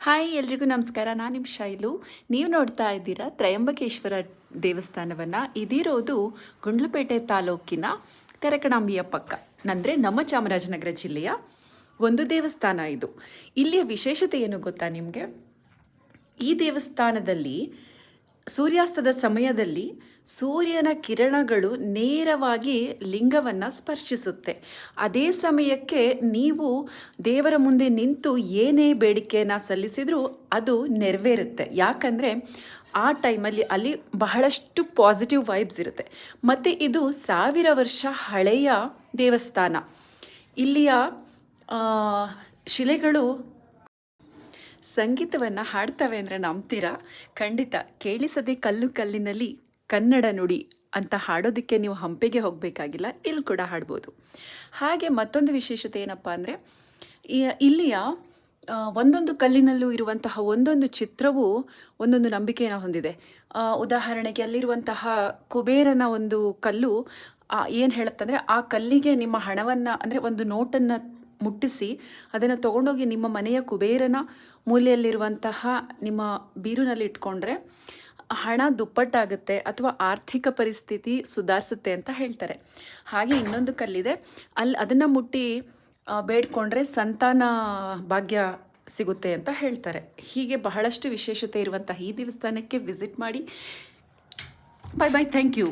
Hi, ಎಲ್ರಿಗೂ ನಮಸ್ಕಾರ. ನಾನು ನಿಮ್ಮ ಶೈಲು. ನೀವು ನೋಡ್ತಾ ಇದ್ದೀರಾ ತ್ರಯಂಬಕೇಶ್ವರ ದೇವಸ್ಥಾನವನ್ನು. ಇದಿರೋದು ಗುಂಡ್ಲುಪೇಟೆ ತಾಲೂಕಿನ ತೆರಕಣಾಂಬಿಯ ಪಕ್ಕ. ಅಂದರೆ ನಮ್ಮ ಚಾಮರಾಜನಗರ ಜಿಲ್ಲೆಯ ಒಂದು ದೇವಸ್ಥಾನ ಇದು. ಇಲ್ಲಿಯ ವಿಶೇಷತೆ ಏನು ಗೊತ್ತಾ ನಿಮಗೆ? ಈ ದೇವಸ್ಥಾನದಲ್ಲಿ ಸೂರ್ಯಾಸ್ತದ ಸಮಯದಲ್ಲಿ ಸೂರ್ಯನ ಕಿರಣಗಳು ನೇರವಾಗಿ ಲಿಂಗವನ್ನು ಸ್ಪರ್ಶಿಸುತ್ತೆ. ಅದೇ ಸಮಯಕ್ಕೆ ನೀವು ದೇವರ ಮುಂದೆ ನಿಂತು ಏನೇ ಬೇಡಿಕೆಯನ್ನು ಸಲ್ಲಿಸಿದರೂ ಅದು ನೆರವೇರುತ್ತೆ. ಯಾಕಂದರೆ ಆ ಟೈಮಲ್ಲಿ ಅಲ್ಲಿ ಬಹಳಷ್ಟು ಪಾಸಿಟಿವ್ ವೈಬ್ಸ್ ಇರುತ್ತೆ. ಮತ್ತು ಇದು ಸಾವಿರ ವರ್ಷ ಹಳೆಯ ದೇವಸ್ಥಾನ. ಇಲ್ಲಿಯ ಶಿಲೆಗಳು ಸಂಗೀತವನ್ನು ಹಾಡ್ತವೆ ಅಂದರೆ ನಂಬ್ತೀರಾ? ಖಂಡಿತ. ಕೇಳಿಸದೆ ಕಲ್ಲು ಕಲ್ಲಿನಲ್ಲಿ ಕನ್ನಡ ನುಡಿ ಅಂತ ಹಾಡೋದಕ್ಕೆ ನೀವು ಹಂಪೆಗೆ ಹೋಗಬೇಕಾಗಿಲ್ಲ, ಇಲ್ಲಿ ಕೂಡ ಹಾಡ್ಬೋದು. ಹಾಗೆ ಮತ್ತೊಂದು ವಿಶೇಷತೆ ಏನಪ್ಪ ಅಂದರೆ ಇಲ್ಲಿಯ ಒಂದೊಂದು ಕಲ್ಲಿನಲ್ಲೂ ಇರುವಂತಹ ಒಂದೊಂದು ಚಿತ್ರವು ಒಂದೊಂದು ನಂಬಿಕೆಯನ್ನು ಹೊಂದಿದೆ. ಉದಾಹರಣೆಗೆ ಅಲ್ಲಿರುವಂತಹ ಕುಬೇರನ ಒಂದು ಕಲ್ಲು ಏನು ಹೇಳುತ್ತಂದರೆ, ಆ ಕಲ್ಲಿಗೆ ನಿಮ್ಮ ಹಣವನ್ನು, ಅಂದರೆ ಒಂದು ನೋಟನ್ನು ಮುಟ್ಟಿಸಿ ಅದನ್ನು ತೊಗೊಂಡೋಗಿ ನಿಮ್ಮ ಮನೆಯ ಕುಬೇರನ ಮೂಲೆಯಲ್ಲಿರುವಂತಹ ನಿಮ್ಮ ಬೀರುನಲ್ಲಿ ಇಟ್ಕೊಂಡ್ರೆ ಹಣ ದುಪ್ಪಟ್ಟಾಗುತ್ತೆ ಅಥವಾ ಆರ್ಥಿಕ ಪರಿಸ್ಥಿತಿ ಸುಧಾರಿಸುತ್ತೆ ಅಂತ ಹೇಳ್ತಾರೆ. ಹಾಗೆ ಇನ್ನೊಂದು ಕಲ್ಲಿದೆ. ಅಲ್ಲಿ ಅದನ್ನು ಮುಟ್ಟಿ ಬೇಡ್ಕೊಂಡ್ರೆ ಸಂತಾನ ಭಾಗ್ಯ ಸಿಗುತ್ತೆ ಅಂತ ಹೇಳ್ತಾರೆ. ಹೀಗೆ ಬಹಳಷ್ಟು ವಿಶೇಷತೆ ಇರುವಂತಹ ಈ ದೇವಸ್ಥಾನಕ್ಕೆ ವಿಸಿಟ್ ಮಾಡಿ. ಬಾಯ್ ಬಾಯ್ ಥ್ಯಾಂಕ್ ಯು